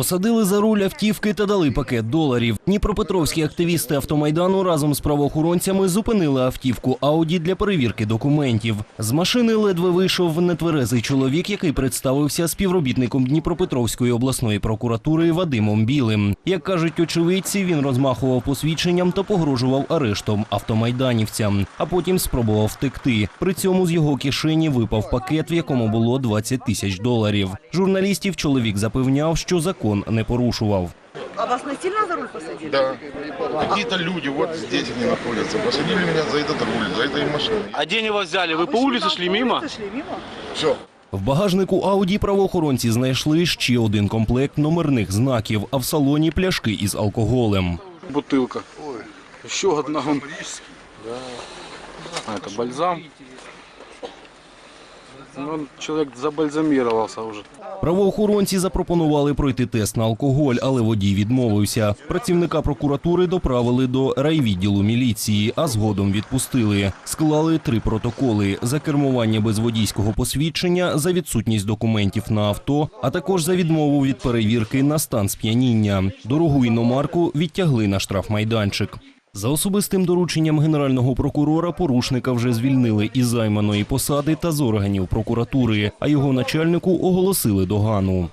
Посадили за руль автівки та дали пакет доларів. Дніпропетровські активісти автомайдану разом з правоохоронцями зупинили автівку Ауді для перевірки документів. З машини ледве вийшов нетверезий чоловік, який представився співробітником Дніпропетровської обласної прокуратури Вадимом Білим. Як кажуть очевидці, він розмахував посвідченням та погрожував арештом автомайданівцям, а потім спробував втекти. При цьому з його кишені випав пакет, в якому було 20 тисяч доларів. Журналістів чоловік запевняв, що закон не порушував. А вас насильно за руль посадили? Да. Какие-то люди вот здесь они находятся. Посадили меня за этот руль, за этой машиной. А где они вас взяли? Вы А по что, улице там шли по мимо? улице шли мимо? Все. В багажнику Ауді правоохоронці знайшли ще один комплект номерних знаків, а в салоні пляшки із алкоголем. Бутылка. Еще одна. вон. Да. А, это бальзам. Ну, он человек забальзамировался. Правоохоронці запропонували пройти тест на алкоголь, але водій відмовився. Працівника прокуратури доправили до райвідділу міліції, а згодом відпустили. Склали три протоколи: за кермування без водійського посвідчення, за відсутність документів на авто, а також за відмову від перевірки на стан сп'яніння. Дорогу іномарку відтягли на штрафмайданчик. За особистим дорученням генерального прокурора порушника вже звільнили із займаної посади та з органів прокуратури, а його начальнику оголосили догану.